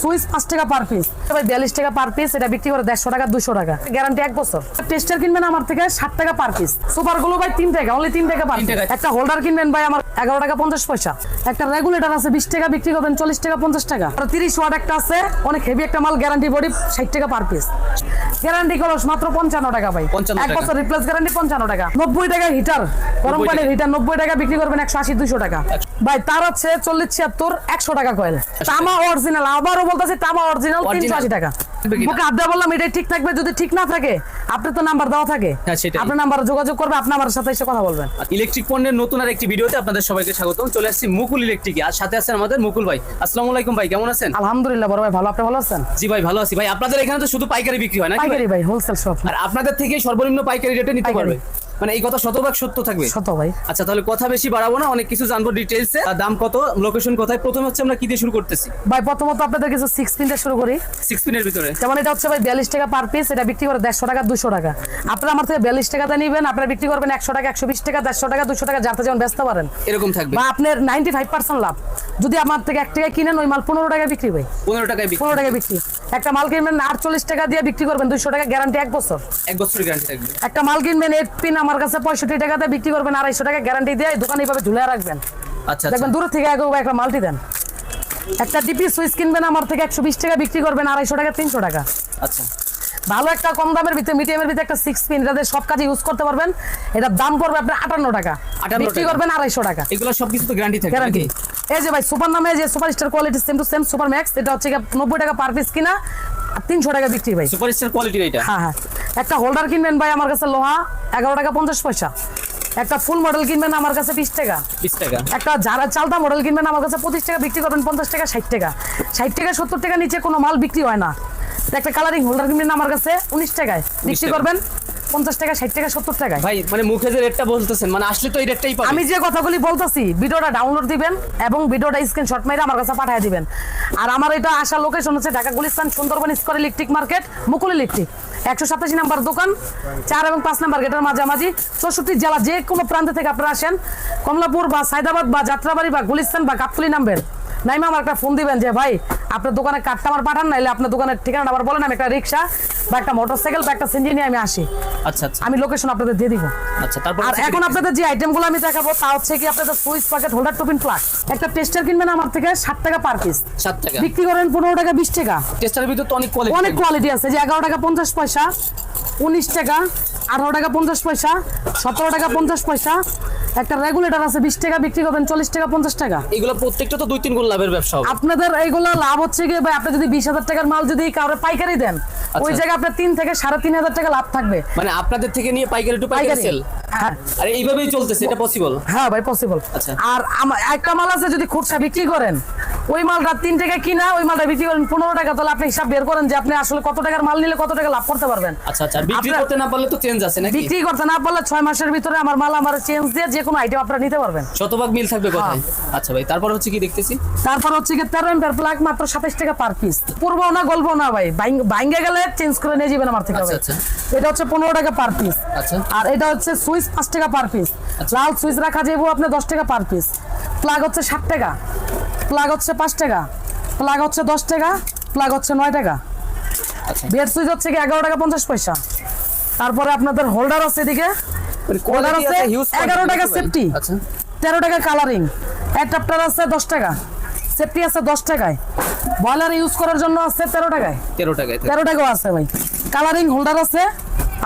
Switch পাঁচ টাকা per piece ভাই বিয়াল্লিশ টাকা পার পিস এটা বিক্রি করে দেড়শো টাকা দুশো টাকা। গ্যারান্টি এক বছর। টেস্টার কিনবেন আমার থেকে ষাট টাকা পার পিস সুপারগুলো ভাই তিন টাকা অনলি তিন টাকা পার একটা হোল্ডার কিনবেন ভাই আমার এগারো টাকা পঞ্চাশ পয়সা। একটা রেগুলেটর আছে বিশ টাকা বিক্রি করবেন চল্লিশ টাকা পঞ্চাশ টাকা। আর তিরিশ ওয়াট একটা আছে অনেক হেভি একটা মাল গ্যারান্টি বডি ষাট টাকা পার পিস গ্যারান্টি কলস মাত্র পঞ্চান্ন টাকা ভাই। এক বছর রিপ্লেস গ্যারান্টি পঞ্চান্ন টাকা। নব্বই টাকা হিটার গরম 90 পানির হিটার নব্বই টাকা বিক্রি করবেন একশো আশি দুশো টাকা। ভাই তার হচ্ছে চল্লিশ ছিয়াত্তর একশো টাকা কয়েল তামা অরিজিনাল আবারও বলতেছি তামা অরিজিনাল তিনশো আশি টাকা। বুকে আড্ডা বললাম এটাই ঠিক থাকবে যদি ঠিক না থাকে আপনার তো নাম্বার দেওয়া থাকে। হ্যাঁ, আপনার নাম্বার যোগাযোগ করবে আপনার আমার সাথে এসে কথা বলবেন। ইলেকট্রিক পণ্যের নতুন আর একটি ভিডিওতে আপনাদের সবাইকে স্বাগতম। চলে আসছি মুকুল ইলেকট্রিক আর সাথে আছেন আমাদের মুকুল ভাই। আসসালামু আলাইকুম ভাই কেমন আছেন? আলহামদুলিল্লাহ বড় ভাই ভালো। আপনি ভালো আছেন? জি ভাই ভালো আছি। ভাই আপনাদের এখানে তো শুধু পাইকারি বিক্রি হয় না পাইকারি ভাই? হোলসেল শপ আর আপনাদের থেকে সর্বনিম্ন পাইকারি রেটে নিতে পারবে। মানে এই কথা শতভাগ সত্য থাকবে। শত ভাই আচ্ছা তাহলে কথা বেশি বাড়াবো না অনেক কিছু জানব ডিটেলসে দাম কত? লোকেশন কোথায়? প্রথমে হচ্ছে আমরা কি দিয়ে শুরু করতেছি? ভাই প্রথমত আপনাদের কিছু সিক্স পিনটা শুরু করি। সিক্স পিনের ভিতরে। যেমন এটা হচ্ছে ভাই বিয়াল্লিশ টাকা পার পিস এটা বিক্রি করে দেড়শো টাকা দুশো টাকা। আপনারা আমার থেকে বিয়াল্লিশ টাকাতে নিবেন আপনারা বিক্রি করবেন একশো টাকা একশো বিশ টাকা দেড়শো টাকা দুশো টাকা যাতে যেমন ব্যস্ত পারেন। এরকম থাকবে। বা আপনার নাইনটি ফাইভ পার্সেন্ট লাভ। যদি আমার থেকে এক টাকা কিনেন ওই মাল পনেরো টাকা বিক্রি ভাই। পনেরো টাকায় বিক্রি। পনেরো টাকা বিক্রি। একটা মাল কিনবেন আটচল্লিশ টাকা দিয়ে বিক্রি করবেন দুশো টাকা গ্যারান্টি এক বছর। এক বছরের গ্যারান্টি থাকবে। একটা মাল কিনবেন এইট পিন আমার কাছে পঁয়ষট্টি টাকাতে বিক্রি করবেন আড়াইশো টাকা গ্যারান্টি দিয়ে দোকানে এইভাবে ঝুলে রাখবেন। আচ্ছা আচ্ছা। দেখবেন দূর থেকে আগে একটা মাল্টি দেন একটা ডিপি সুইচ কিনবেন আমার থেকে একশো বিশ টাকা বিক্রি করবেন আড়াইশো টাকা তিনশো টাকা। আচ্ছা। ভালো একটা কম দামের ভিতরে মিডিয়ামের ভিতরে একটা সিক্স পিন এটাতে সব কাজে ইউজ করতে পারবেন। এটার দাম পড়বে আপনার আটান্ন টাকা। 58 বিক্রি করবেন আড়াইশো টাকা। এগুলো সবকিছু তো গ্যারান্টি থাকবে গ্যারান্টি? এই যে ভাই সুপার নামে যে super star quality same to same super max এটা হচ্ছে নব্বই টাকা পার পিস কিনা আর তিনশো টাকা বিক্রি ভাই। সুপার স্টার কোয়ালিটির এটা হ্যাঁ হ্যাঁ। একটা হোল্ডার কিনবেন ভাই আমার কাছে লোহা এগারো টাকা পঞ্চাশ পয়সা। একটা ফুল মডেল কিনবেন আমার কাছে বিশ টাকা। বিশ টাকা। একটা যারা চালতা মডেল কিনবেন আমার কাছে পঁচিশ টাকা বিক্রি করবেন পঞ্চাশ টাকা ষাট টাকা। ষাট টাকা সত্তর টাকা নিচে কোনো মাল বিক্রি হয় না। একটা কালারিং হোল্ডার কিনবেন আমার কাছে উনিশ টাকায়। বিক্রি করবেন পঞ্চাশ টাকা ষাট টাকা সত্তর টাকায়। ভাই মানে মুখে যে রেটটা বলতেছেন মানে আসলে তো এই রেটটাই পাবে আমি যে কথাগুলি বলতেছি ভিডিওটা ডাউনলোড দিবেন এবং ভিডিওটা স্ক্রিনশট মেরে আমার কাছে পাঠিয়ে দিবেন। আর আমার এটা আসার লোকেশন হচ্ছে Dhaka Gulistan Sundarban square electric market Mukul electric একশো সাতাশি নাম্বার দোকান চার এবং পাঁচ নাম্বার গেটের মাঝামাঝি। চৌষট্টি জেলা যে কোনো প্রান্ত থেকে আপনারা আসেন কমলাপুর বা সায়দাবাদ বা যাত্রাবাড়ি বা গুলিস্তান বা গাবতলি নামবেন। নাইমা আমার একটা ফোন দিবেন যে ভাই আপনার দোকানে কার্ডটা আমার পাঠান নাইলে আপনার দোকানের ঠিকানাটা আবার বলেন আমি একটা রিক্সা বা একটা মোটরসাইকেল বা একটা সিঞ্জি নিয়ে আমি আসি। আচ্ছা আচ্ছা। আমি লোকেশন আপনাদের দিয়ে দিব। আচ্ছা তারপর আর এখন আপনাদের যে আইটেমগুলো আমি দেখাবো তা হচ্ছে কি আপনাদের switch packet holder two pin plug একটা টেস্টার কিনবেন আমার থেকে ষাট টাকা পার পিস সাত টাকা। বিক্রি করেন পনেরো টাকা বিশ টাকা। টেস্টারের ভিতর তো অনেক কোয়ালিটি অনেক কোয়ালিটি আছে যে এগারো টাকা পঞ্চাশ পয়সা উনিশ টাকা আঠারো টাকা পঞ্চাশ পয়সা সতেরো টাকা পঞ্চাশ পয়সা একটা রেগুলেটর আছে বিশ টাকা বিক্রি করবেন চল্লিশ টাকা পঞ্চাশ টাকা। এগুলো প্রত্যেকটা তো দুই তিন গুণ লাভের ব্যবসা হবে। আপনাদের এইগুলো লাভ হচ্ছে কি ভাই আপনি যদি বিশ হাজার টাকার মাল যদি কাউরে পাইকারি দেন ওই আচ্ছা। জায়গায় আপনার তিন থেকে সাড়ে তিন হাজার টাকা লাভ থাকবে। মানে আপনাদের থেকে নিয়ে পাইকারি টু পাইকারি সেল হ্যাঁ। আর এইভাবেই চলতেছে এটা পসিবল হ্যাঁ ভাই পসিবল আচ্ছা। আর একটা মাল আছে যদি খুচরা বিক্রি করেন ওই মালটা তিন টাকা কিনা ওই মালটা বিক্রি করেন পনেরো টাকা তাহলে আপনি হিসাব বের করেন যে আপনি আসলে কত টাকার মাল নিলে কত টাকা লাভ করতে পারবেন। আচ্ছা আচ্ছা বিক্রি করতে না পারলে তো চেঞ্জ আছে নাকি? বিক্রি করতে না পারলে ছয় মাসের ভিতরে আমার মাল আমার চেঞ্জ দিয়ে যে কোনো আইটেম আপনারা নিতে পারবেন। শতভাগ মিল থাকবে কোথায়? হ্যাঁ। আচ্ছা ভাই তারপর হচ্ছে কি দেখতেছি? তারপর হচ্ছে কি তেরো এম্পের প্লাগ মাত্র সাতাশ টাকা পার পিস পূর্ব না গল্প না ভাই। ভাঙ্গে গেলে চেঞ্জ করে নিয়ে যাবেন আমার থেকে আচ্ছা। আচ্ছা। এটা হচ্ছে পনেরো টাকা পার পিস আচ্ছা। আর এটা হচ্ছে সুইচ পাঁচ টাকা পার পিস। লাল সুইচ রাখা যাব আপনার দশ টাকা পার পিস প্লাগ হচ্ছে ষাট টাকা। প্লাগ হচ্ছে পাঁচ টাকা প্লাগ হচ্ছে দশ টাকা প্লাগ হচ্ছে নয় টাকা। আচ্ছা। বেড সুইচ হচ্ছে কি এগারো টাকা পঞ্চাশ পয়সা। তারপরে আপনাদের হোল্ডার আছে এদিকে। হোল্ডার আছে এগারো টাকা সেফটি আচ্ছা। তেরো টাকা কালারিং অ্যাডাপ্টার আছে দশ টাকা সেফটি আছে দশ টাকায়। বয়লার ইউজ করার জন্য আছে তেরো টাকায়। তেরো টাকায় তেরো টাকাও আছে ভাই। কালারিং হোল্ডার আছে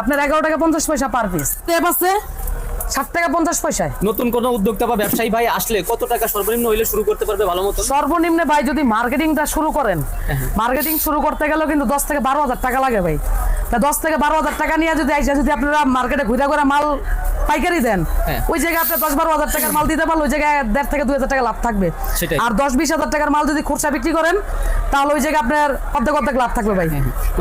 আপনার এগারো টাকা পঞ্চাশ পয়সা পার পিস টেপ আছে ষাট টাকা পঞ্চাশ পয়সায়। নতুন কোনো উদ্যোক্তা বা ব্যবসায়ী ভাই আসলে কত টাকা সর্বনিম্ন হইলে শুরু করতে পারবে ভালো মতো সর্বনিম্ন ভাই যদি মার্কেটিংটা শুরু করেন মার্কেটিং শুরু করতে গেলেও কিন্তু দশ থেকে বারো হাজার টাকা লাগে ভাই। তা দশ থেকে বারো হাজার টাকা নিয়ে যদি আইসা যদি আপনারা মার্কেটে ঘুরে ঘুরে মাল পাইকারি দেন। হ্যাঁ। ওই জায়গায় আপনি দশ বারো হাজার টাকার মাল দিতে পারলে ওই জায়গায় দেড় থেকে দুই হাজার টাকা লাভ থাকবে। আর দশ বিশ হাজার টাকার মাল যদি খুচরা বিক্রি করেন তাহলে ওই জায়গায় আপনার অর্ধেক অর্ধেক লাভ থাকবে ভাই।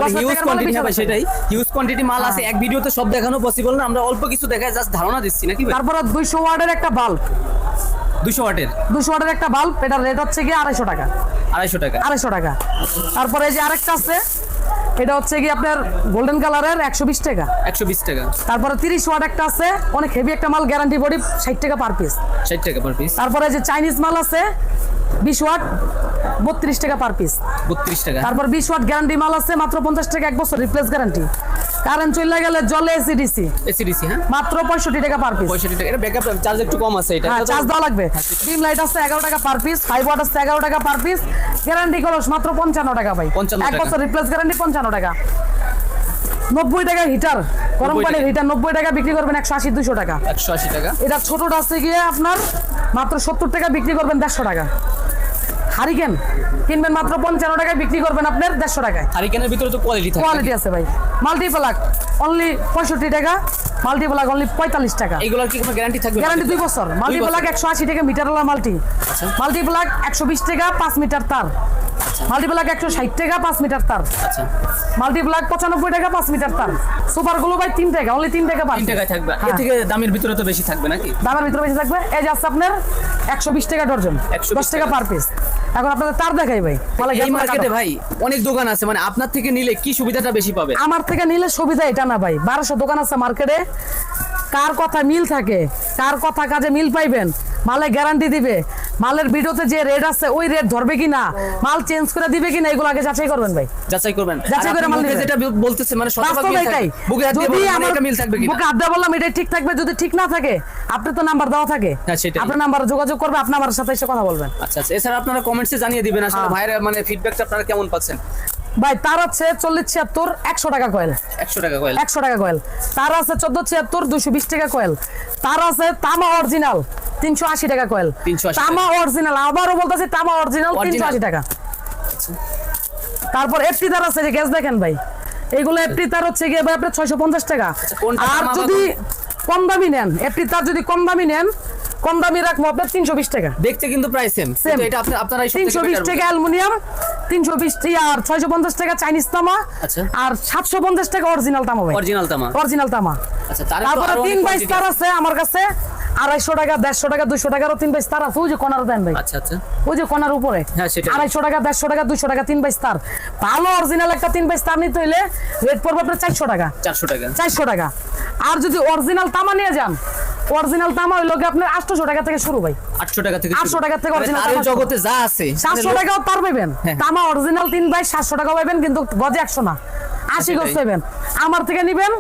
দশ হিউজ কোয়ান্টিটি হবে সেটাই। হিউজ কোয়ান্টিটি মাল আছে এক ভিডিওতে সব দেখানো পসিবল না আমরা অল্প কিছু দেখায় জাস্ট ধারণা দিচ্ছি নাকি তারপরে দুইশো ওয়ার্ডের একটা বাল্ব দুশো ওয়াটের? দুশো ওয়ার্ডের একটা বাল্ব এটার রেট হচ্ছে গিয়ে আড়াইশো টাকা। আড়াইশো টাকা। আড়াইশো টাকা। তারপরে যে আরেকটা আছে এটা হচ্ছে কি আপনার গোল্ডেন কালারের একশো বিশ টাকা। একশো বিশ টাকা। তারপরে তিরিশ ওয়াট একটা আছে অনেক হেভি একটা মাল গ্যারান্টি বডি ষাট টাকা পার পিস ষাট টাকা পার পিস তারপরে যে চাইনিজ মাল আছে বিশ ওয়াট বত্রিশ টাকা পার পিস বত্রিশ টাকা। তারপর বিশ ওয়াট গ্যারান্টি মাল আছে মাত্র পঞ্চাশ টাকা এক বছর রিপ্লেস গ্যারান্টি কারেন্ট চলে গেলে জলে এসিডিসি এসিডিসি হ্যাঁ? মাত্র পঁয়ষট্টি টাকা পার পিস পঁয়ষট্টি টাকা। এটা ব্যাকআপ চার্জ একটু কম আছে এটা। হ্যাঁ চার্জ দেওয়া লাগবে। ডিম লাইট আছে এগারো টাকা পার পিস ফাইভ ওয়াট আছে এগারো টাকা পার পিস গ্যারান্টি খরচ মাত্র পঞ্চান্ন টাকা ভাই। 55 এক বছর রিপ্লেস গ্যারান্টি পঞ্চান্ন টাকা। নব্বই টাকা হিটার গরম পানির হিটার নব্বই টাকা বিক্রি করবেন একশো আশি দুশো টাকা। একশো আশি টাকা। এটা ছোটটা আছে গিয়ে আপনার মাত্র সত্তর টাকা বিক্রি করবেন দেড়শো টাকা। হারিকেন কিনবেন মাত্র পঞ্চান্ন টাকায় বিক্রি করবেন আপনার দেড়শো টাকায়। হারিকেনের ভিতরে তো কোয়ালিটি কোয়ালিটি আছে ভাই। মাল্টিপ্লাক অনলি পঁয়ষট্টি টাকা মাল্টিপ্লাক অনলি পঁয়তাল্লিশ টাকা। এগুলোর কি কোনো গ্যারান্টি থাকবে? গ্যারান্টি দুই বছর। মাল্টিপ্লাক একশো আশি টাকা মিটার মাল্টি মাল্টিপ্লাক একশো বিশ টাকা পাঁচ মিটার তার। মাল্টিপ্লাক একশো ষাট টাকা পাঁচ মিটার তার। আচ্ছা। মাল্টিপ্লাক পঁচানব্বই টাকা পাঁচ মিটার তার। সুপারগুলো ভাই তিন টাকা অনলি তিন টাকা পাঁচ টাকায় থাকবে। এর হ্যাঁ। থেকে দামের ভিতরে তো বেশি থাকবে নাকি? দামের ভিতরে বেশি থাকবে। এই যে আছে আপনার একশো বিশ টাকা ডর্জন। 120 দশ টাকা পার পিস এখন আপনাদের তার দেখাই ভাই। এই মার্কেটে ভাই অনেক দোকান আছে মানে আপনার থেকে নিলে কি সুবিধাটা বেশি পাবে? আমার থেকে নিলে সুবিধা এটা না ভাই। বারোশো দোকান আছে মার্কেটে কার কথা মিল থাকে কার কথা কাজে মিল পাইবেন মালে গ্যারান্টি দিবে। মালের ভিডিওতে যে রেট আছে ওই রেট ধরবে কি না মাল চেঞ্জ করে দিবে কি না এগুলো আগে যাচাই করবেন ভাই। যাচাই করবেন। যাচাই করে মাল যেটা বলতেছে মানে বাস্তব মিল থাকবে। বুকে হাত দিয়ে আমার এটা মিল থাকবে কিনা। বুকে হাত দিয়ে বললাম এটা ঠিক থাকবে যদি ঠিক না থাকে আপনি তো নাম্বার দেওয়া থাকে। হ্যাঁ, সেটাই। আপনার নাম্বার যোগাযোগ করবে আপনি আমার সাথে এসে কথা বলবেন। আচ্ছা আচ্ছা। এছাড়া আপনারা কমেন্টসে জানিয়ে দিবেন আসলে ভাইরা ভাইয়ের মানে ফিডব্যাকটা আপনারা কেমন পাচ্ছেন? ভাই তার হচ্ছে চল্লিশ ছিয়াত্তর একশো টাকা কয়েল একশো টাকা কয়েল একশো টাকা কয়েল তার আছে চোদ্দ ছিয়াত্তর দুশো বিশ টাকা কয়েল তার আছে তামা অরিজিনাল তিনশো আশি টাকা কয়েল 380 তামা অরিজিনাল আবারও বলতেছি তামা অরিজিনাল তিনশো আশি টাকা। তারপর এফটি তার আছে যে গ্যাস দেখেন ভাই। এইগুলো এফটি তার হচ্ছে গিয়ে ভাই আপনার ছয়শো পঞ্চাশ টাকা। আচ্ছা, আর যদি কম দামি নেন এফটি তার যদি কম দামি নেন কম দামি রাখব আপনার তিনশো বিশ টাকা। দেখতে কিন্তু প্রায় সেম Same। এটা আপনারা তিনশো বিশ টাকা অ্যালুমিনিয়াম তিনশো বিশ আর ছয়শো পঞ্চাশ টাকা চাইনিজ তামা আচ্ছা। আর সাতশো পঞ্চাশ টাকা অরিজিনাল তামা অরিজিনাল তামা। অরিজিনাল তামা। আচ্ছা তারপরে তিন বাইশ তার আছে আমার কাছে। আড়াইশো টাকা দেড়শো টাকা দুইশো টাকারও তিন বাইশ তার আছে। ওই যে কোনার দেন ভাই। আচ্ছা আচ্ছা। ওই যে কোনার উপরে। হ্যাঁ, আড়াইশো টাকা দেড়শো টাকা দুইশো টাকা তিন বাইশ তার ভালো অরিজিনাল একটা তিন বাইশ তার নিতে হইলে রেট পড়বে আপনার চারশো টাকা। চারশো টাকা। চারশো টাকা। আর যদি অরিজিনাল তামা নিয়ে যান অরিজিনাল তামা হইল কি আপনার আটশোশো টাকা থেকে শুরু ভাই আটশো টাকা থেকে 800 টাকা থেকে অরিজিনাল শুরু। জগতে যা আছে সাতশো মানে টাকাও তার পাবেন হ্যাঁ। তামা অরিজিনাল তিন বাই সাতশো টাকা পাবেন কিন্তু গজে একশো না আশি গজ। পাবেন আমার থেকে নিবেন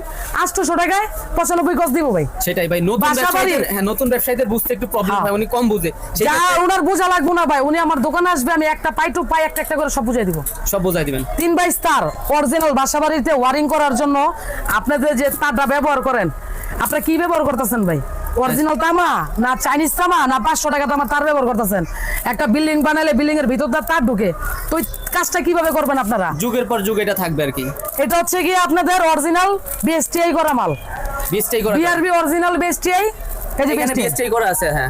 আটশোশো টাকায় পঁচানব্বই গজ দিব ভাই। সেটাই ভাই নতুন ব্যবসায়ীদের হ্যাঁ নতুন ব্যবসায়ীদের বুঝতে একটু প্রবলেম হ্যাঁ। হয় উনি কম বুঝে। যা ওনার বোঝা লাগবে না ভাই উনি আমার দোকানে আসবে আমি একটা পাই টু পাই একটা একটা করে সব বুঝাই দিব। সব বুঝাই দিবেন। তিন বাই স্টার অরিজিনাল বাসা বাড়িতে ওয়ারিং করার জন্য আপনাদের যে তারটা ব্যবহার করেন আপনারা কি ব্যবহার করতেছেন ভাই? অরিজিনাল তামা না চাইনিজ তামা না পাঁচশো টাকা তামা তার ব্যবহার করতেছেন। একটা বিল্ডিং বানালে বিল্ডিং এর ভিতর তার ঢুকে। তো কাজটা কীভাবে করবেন আপনারা? যুগের পর যুগ এটা থাকবে আর কি। এটা হচ্ছে কি আপনাদের অরিজিনাল বিএসটিআই করা মাল। বিএসটাই করা বিআরবি অরিজিনাল বিএসটিআই এই যে এখানে বিএসটিআই করা আছে হ্যাঁ।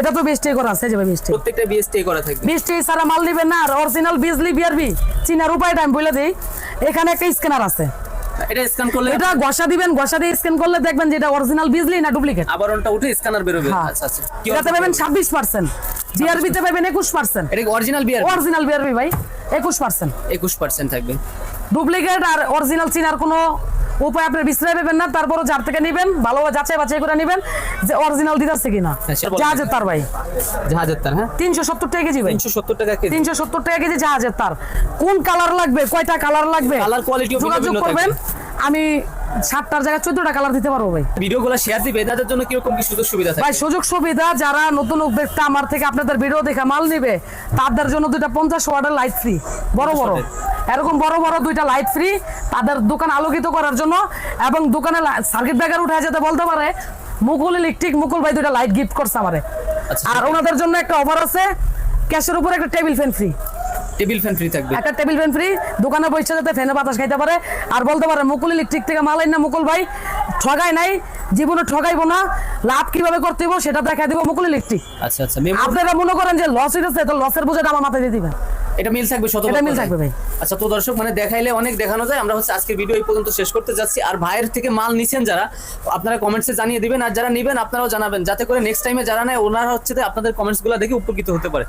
এটা তো বিএসটিআই করা আছে এই যে বিএসটিআই প্রত্যেকটা বিএসটাই করা থাকবে। বিএসটিআই সারা মাল নেবেন না আর অরিজিনাল বিজলি বিআরবি চিনার উপায়টা আমি বলে দিই। এখানে একটা স্ক্যানার আছে। এটা স্ক্যান করলে এটা ঘষা দিবেন ঘষা দিয়ে স্ক্যান করলে দেখবেন যে এটা অরিজিনাল বিজলি না ডুপ্লিকেট আবার ওটা উঠে স্ক্যানার বেরোবে। হ্যাঁ। আচ্ছা আচ্ছা। এটাতে পাবেন ছাব্বিশ পার্সেন্ট জিআরবিতে পাবেন একুশ পার্সেন্ট এটা অরিজিনাল বিয়ার অরিজিনাল বিআরবি ভাই একুশ পার্সেন্ট একুশ পার্সেন্ট থাকবে। ডুপ্লিকেট আর অরিজিনাল চিনার কোনো উপায় আপনি বিশ্রায় পাবেন না তারপরও যার থেকে নেবেন ভালো যাচাই বাছাই করে নেবেন যে অরিজিনাল দিতেছে কিনা। হ্যাঁ, জাহাজের তার ভাই। জাহাজের তার হ্যাঁ? তিনশো সত্তর টাকা কেজি ভাই। তিনশো সত্তর টাকা কেজি। তিনশো সত্তর টাকা কেজি জাহাজের তার। কোন কালার লাগবে কয়টা কালার লাগবে? কালার কোয়ালিটি যোগাযোগ করবেন। আমি সাতটার জায়গায় চোদ্দটা কালার দিতে পারব ভাই। ভিডিওগুলো শেয়ার দিবে তাদের জন্য কীরকম কি সুযোগ সুবিধা ভাই সুযোগ সুবিধা যারা নতুন উদ্যোক্তা আমার থেকে আপনাদের ভিডিও দেখে মাল নিবে তাদের জন্য দুইটা পঞ্চাশ ওয়াটের লাইট ফ্রি বড় বড়। এরকম বড় বড় দুইটা লাইট ফ্রি তাদের দোকান আলোকিত করার জন্য এবং দোকানে সার্কিট ব্রেকার উঠে যেতে বলতে পারে মুকুল ইলেকট্রিক মুকুল ভাই দুইটা লাইট গিফট করছে আমারে। আচ্ছা। আর ওনাদের জন্য একটা অফার আছে ক্যাশের উপর একটা table fan free table fan free থাকবে। একটা টেবিল ফ্যান ফ্রি দোকানে বসে যাতে ফ্যানে বাতাস খাইতে পারে। আর বলতে পারে মুকুল ইলেকট্রিক থেকে মাল না মুকুল ভাই ঠগাই নাই জীবনে ঠগাইবো না লাভ কীভাবে করতে হইব সেটা দেখাই দিব মুকুল ইলেকট্রিক আচ্ছা আচ্ছা আপনারা মনে করেন যে লস হইতেছে তো লসের বোঝাটা আমার মাথায় দিয়ে দিবেন। এটা মিল থাকবে শত এটা মিল থাকবে ভাই। আচ্ছা তো দর্শক মানে দেখাইলে অনেক দেখানো যায়। আমরা হচ্ছে আজকের ভিডিও এই পর্যন্ত শেষ করতে যাচ্ছি। আর ভাইয়ের থেকে মাল নিছেন যারা আপনারা কমেন্টসে জানিয়ে দিবেন। আর যারা নিবেন আপনারাও জানাবেন। যাতে করে নেক্সট টাইমে যারা নেয় ওনারা হচ্ছে আপনাদের কমেন্টসগুলো দেখে উপকৃত হতে পারে।